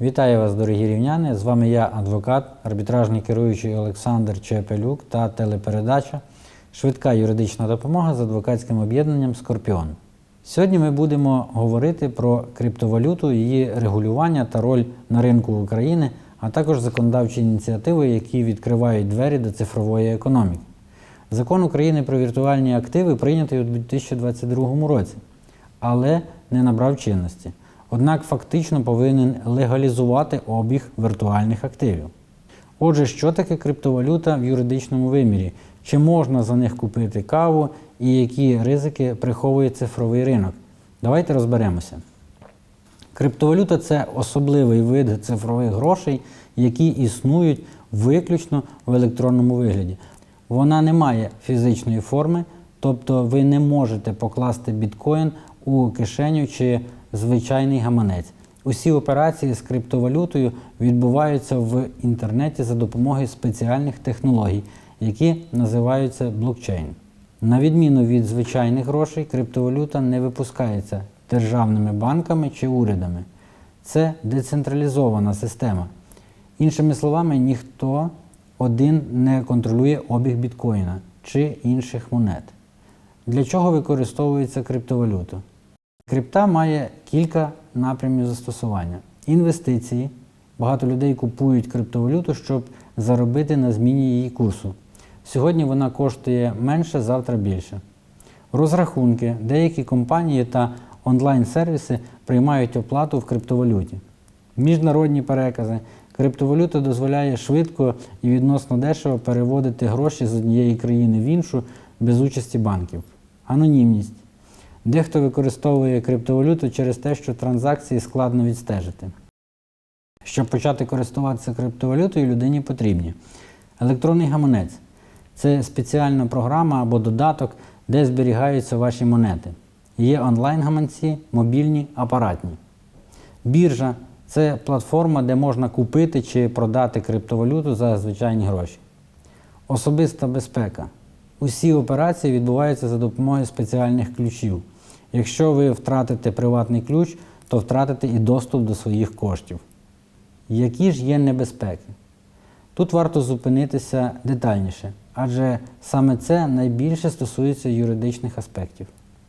Вітаю вас, дорогі рівняни! З вами я, адвокат, арбітражний керуючий Олександр Чепелюк та телепередача Швидка юридична допомога з адвокатським об'єднанням Скорпіон. Сьогодні ми будемо говорити про криптовалюту, її регулювання та роль на ринку України, а також законодавчі ініціативи, які відкривають двері до цифрової економіки. Закон України про віртуальні активи прийнятий у 2022 році, але не набрав чинності. Однак фактично повинен легалізувати обіг віртуальних активів. Отже, що таке криптовалюта в юридичному вимірі? Чи можна за них купити каву і які ризики приховує цифровий ринок? Давайте розберемося. Криптовалюта це особливий вид цифрових грошей, які існують виключно в електронному вигляді. Вона не має фізичної форми, тобто ви не можете покласти біткоін у кишеню чи звичайний гаманець. Усі операції з криптовалютою відбуваються в інтернеті за допомогою спеціальних технологій, які називаються блокчейн. На відміну від звичайних грошей, криптовалюта не випускається державними банками чи урядами. Це децентралізована система. Іншими словами, ніхто один не контролює обіг біткоїна чи інших монет. Для чого використовується криптовалюта? Крипта має кілька напрямів застосування. Інвестиції. Багато людей купують криптовалюту, щоб заробити на зміні її курсу. Сьогодні вона коштує менше, завтра більше. Розрахунки. Деякі компанії та онлайн-сервіси приймають оплату в криптовалюті. Міжнародні перекази. Криптовалюта дозволяє швидко і відносно дешево переводити гроші з однієї країни в іншу без участі банків. Анонімність. Дехто використовує криптовалюту через те, що транзакції складно відстежити. Щоб почати користуватися криптовалютою, людині потрібні електронний гаманець це спеціальна програма або додаток, де зберігаються ваші монети. Є онлайн-гаманці, мобільні, апаратні. Біржа це платформа, де можна купити чи продати криптовалюту за звичайні гроші. Особиста безпека. Усі операції відбуваються за допомогою спеціальних ключів. Якщо ви втратите приватний ключ, то втратите і доступ до своїх коштів. Які ж є небезпеки? Тут варто зупинитися детальніше, адже саме це найбільше стосується юридичних аспектів.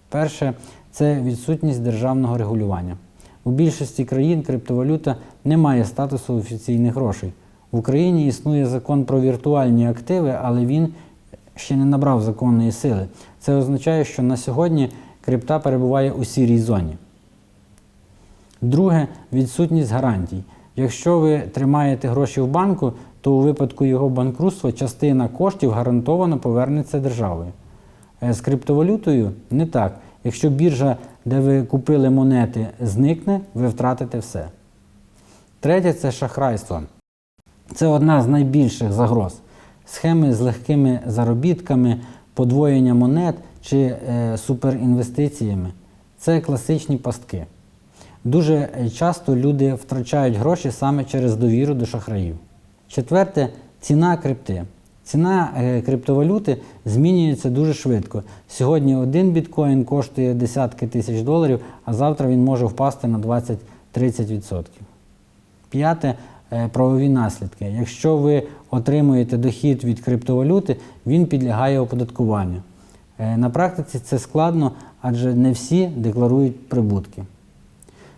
Перше це відсутність державного регулювання. У більшості країн криптовалюта не має статусу офіційних грошей. В Україні існує закон про віртуальні активи, але він ще не набрав законної сили. Це означає, що на сьогодні крипта перебуває у сірій зоні. Друге відсутність гарантій. Якщо ви тримаєте гроші в банку, то у випадку його банкрутства частина коштів гарантовано повернеться державою. Е, З криптовалютою не так. Якщо біржа, де ви купили монети, зникне, ви втратите все. Третє це шахрайство. Це одна з найбільших загроз. Схеми з легкими заробітками, подвоєння монет чи е, суперінвестиціями. Це класичні пастки. Дуже часто люди втрачають гроші саме через довіру до шахраїв. Четверте ціна крипти. Ціна е, криптовалюти змінюється дуже швидко. Сьогодні один біткоін коштує десятки тисяч доларів, а завтра він може впасти на 20-30%. П'яте е, правові наслідки. Якщо ви отримуєте дохід від криптовалюти, він підлягає оподаткуванню. Е, На практиці це складно, адже не всі декларують прибутки.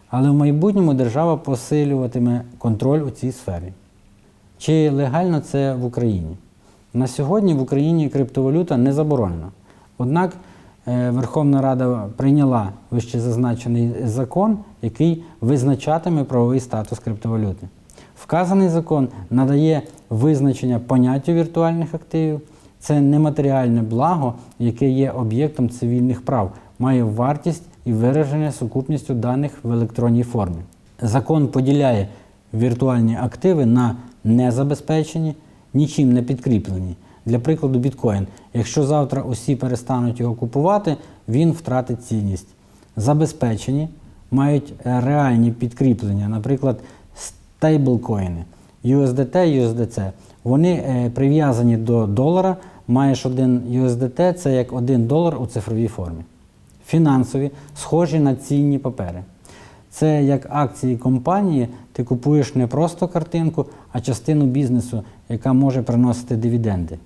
Але в майбутньому держава посилюватиме контроль у цій сфері. Чи легально це в Україні? На сьогодні в Україні криптовалюта не заборонена. Однак е, Верховна Рада прийняла вище зазначений закон, який визначатиме правовий статус криптовалюти. Вказаний закон надає визначення поняттю віртуальних активів. Це нематеріальне благо, яке є об'єктом цивільних прав, має вартість і вираження сукупністю даних в електронній формі. Закон поділяє віртуальні активи на незабезпечені, нічим не підкріплені. Для прикладу, біткоін. Якщо завтра усі перестануть його купувати, він втратить цінність. Забезпечені мають реальні підкріплення, наприклад, стейблкоїни, USDT, USDC. Вони е, прив'язані до долара, маєш один USDT, це як один долар у цифровій формі. Фінансові, схожі на цінні папери. Це як акції компанії, ти купуєш не просто картинку, а частину бізнесу, яка може приносити дивіденди.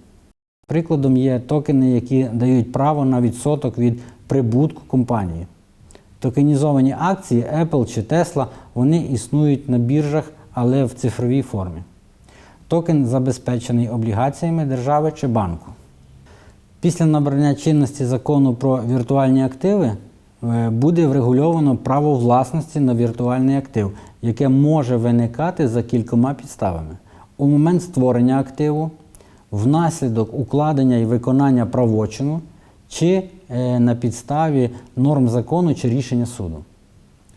Прикладом є токени, які дають право на відсоток від прибутку компанії. Токенізовані акції Apple чи Tesla вони існують на біржах, але в цифровій формі. Токен забезпечений облігаціями держави чи банку. Після набрання чинності закону про віртуальні активи е, буде врегульовано право власності на віртуальний актив, яке може виникати за кількома підставами. У момент створення активу, внаслідок укладення і виконання правочину чи е, на підставі норм закону чи рішення суду.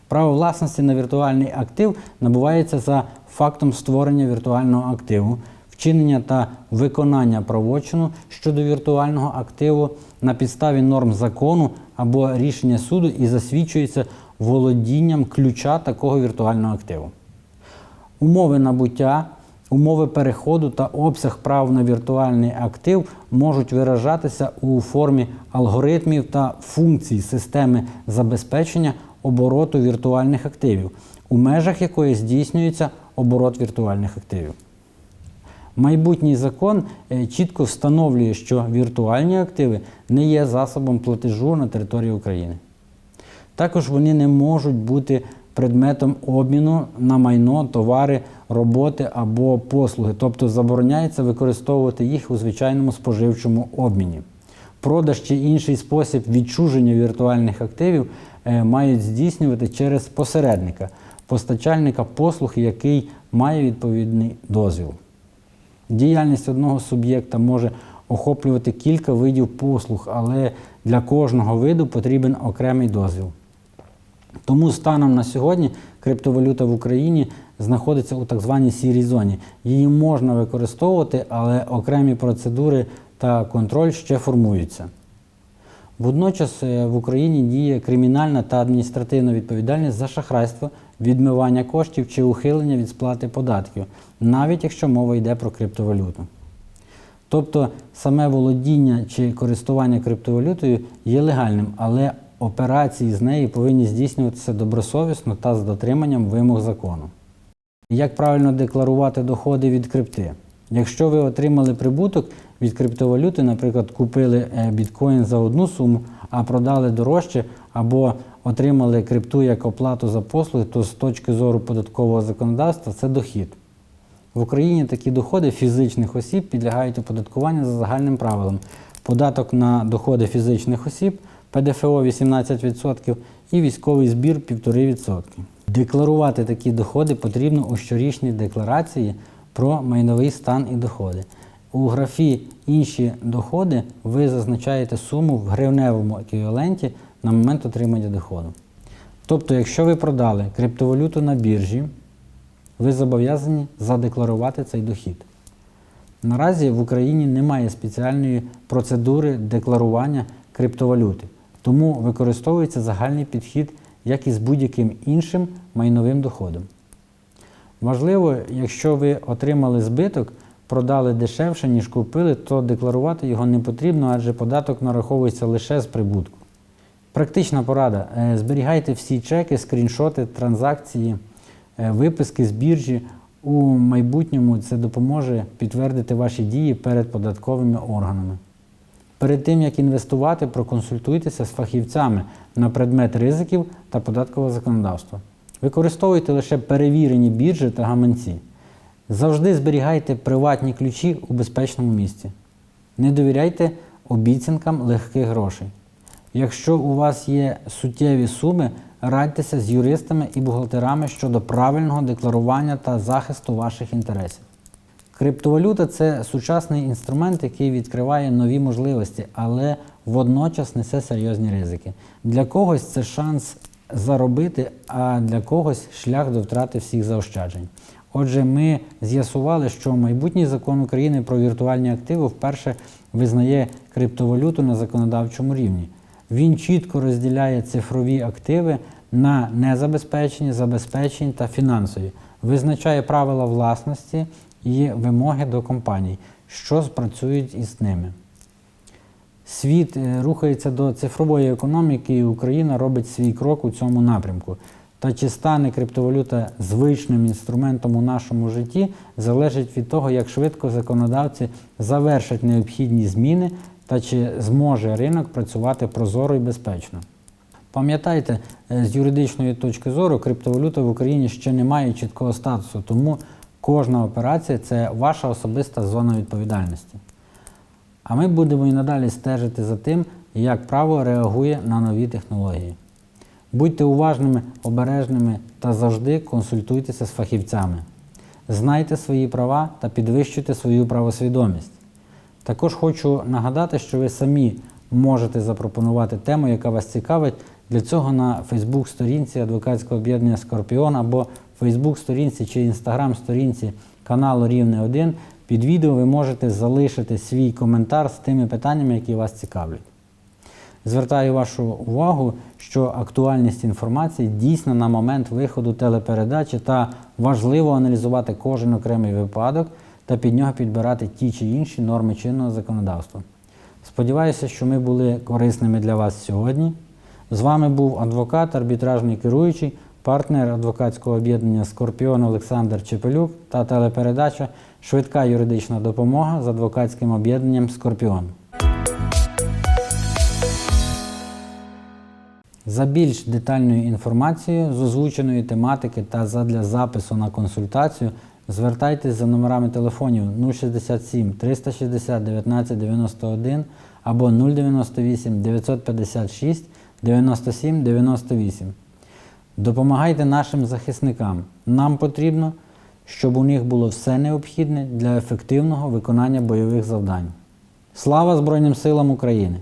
Право власності на віртуальний актив набувається за фактом створення віртуального активу, вчинення та виконання правочину щодо віртуального активу на підставі норм закону або рішення суду і засвідчується володінням ключа такого віртуального активу. Умови набуття, умови переходу та обсяг прав на віртуальний актив можуть виражатися у формі алгоритмів та функцій системи забезпечення обороту віртуальних активів, у межах якої здійснюється оборот віртуальних активів. Майбутній закон е, чітко встановлює, що віртуальні активи не є засобом платежу на території України. Також вони не можуть бути предметом обміну на майно, товари, роботи або послуги, тобто забороняється використовувати їх у звичайному споживчому обміні. Продаж чи інший спосіб відчуження віртуальних активів е, мають здійснювати через посередника, постачальника послуг, який має відповідний дозвіл. Діяльність одного суб'єкта може охоплювати кілька видів послуг, але для кожного виду потрібен окремий дозвіл. Тому станом на сьогодні криптовалюта в Україні знаходиться у так званій сірій зоні. Її можна використовувати, але окремі процедури та контроль ще формуються. Водночас е, в Україні діє кримінальна та адміністративна відповідальність за шахрайство, відмивання коштів чи ухилення від сплати податків, навіть якщо мова йде про криптовалюту. Тобто саме володіння чи користування криптовалютою є легальним, але операції з нею повинні здійснюватися добросовісно та з дотриманням вимог закону. Як правильно декларувати доходи від крипти? Якщо ви отримали прибуток від криптовалюти, наприклад, купили е, біткоін за одну суму, а продали дорожче, або отримали крипту як оплату за послуги, то з точки зору податкового законодавства це дохід. В Україні такі доходи фізичних осіб підлягають оподаткуванню за загальним правилом. Податок на доходи фізичних осіб, ПДФО 18% і військовий збір 1,5%. Декларувати такі доходи потрібно у щорічній декларації про майновий стан і доходи. У графі Інші доходи ви зазначаєте суму в гривневому еквіваленті на момент отримання доходу. Тобто, якщо ви продали криптовалюту на біржі, ви зобов'язані задекларувати цей дохід. Наразі в Україні немає спеціальної процедури декларування криптовалюти, тому використовується загальний підхід, як і з будь-яким іншим майновим доходом. Важливо, якщо ви отримали збиток, продали дешевше, ніж купили, то декларувати його не потрібно, адже податок нараховується лише з прибутку. Практична порада. Е, Зберігайте всі чеки, скріншоти, транзакції, е, виписки з біржі. У майбутньому це допоможе підтвердити ваші дії перед податковими органами. Перед тим, як інвестувати, проконсультуйтеся з фахівцями на предмет ризиків та податкового законодавства. Використовуйте лише перевірені біржі та гаманці. Завжди зберігайте приватні ключі у безпечному місці. Не довіряйте обіцянкам легких грошей. Якщо у вас є суттєві суми, радьтеся з юристами і бухгалтерами щодо правильного декларування та захисту ваших інтересів. Криптовалюта це сучасний інструмент, який відкриває нові можливості, але водночас несе серйозні ризики. Для когось це шанс заробити, а для когось шлях до втрати всіх заощаджень. Отже, ми з'ясували, що майбутній закон України про віртуальні активи вперше визнає криптовалюту на законодавчому рівні. Він чітко розділяє цифрові активи на незабезпечені, забезпечені та фінансові, визначає правила власності і вимоги до компаній, що спрацюють із ними. Світ е, рухається до цифрової економіки, і Україна робить свій крок у цьому напрямку. Та чи стане криптовалюта звичним інструментом у нашому житті, залежить від того, як швидко законодавці завершать необхідні зміни та чи зможе ринок працювати прозоро і безпечно. Пам'ятайте, е, з юридичної точки зору криптовалюта в Україні ще не має чіткого статусу, тому кожна операція це ваша особиста зона відповідальності. А ми будемо і надалі стежити за тим, як право реагує на нові технології. Будьте уважними, обережними та завжди консультуйтеся з фахівцями. Знайте свої права та підвищуйте свою правосвідомість. Також хочу нагадати, що ви самі можете запропонувати тему, яка вас цікавить. Для цього на Фейсбук-сторінці адвокатського об'єднання Скорпіон або Фейсбук-сторінці чи Інстаграм-сторінці каналу Рівне 1 під відео ви можете залишити свій коментар з тими питаннями, які вас цікавлять. Звертаю вашу увагу, що актуальність інформації дійсна на момент виходу телепередачі та важливо аналізувати кожен окремий випадок та під нього підбирати ті чи інші норми чинного законодавства. Сподіваюся, що ми були корисними для вас сьогодні. З вами був адвокат, арбітражний керуючий, партнер адвокатського об'єднання Скорпіон Олександр Чепелюк та телепередача Швидка юридична допомога з адвокатським об'єднанням Скорпіон. За більш детальною інформацією з озвученої тематики та задля запису на консультацію звертайтесь за номерами телефонів 067 360 19 91 або 098 956 97 98. Допомагайте нашим захисникам. Нам потрібно, щоб у них було все необхідне для ефективного виконання бойових завдань. Слава Збройним силам України!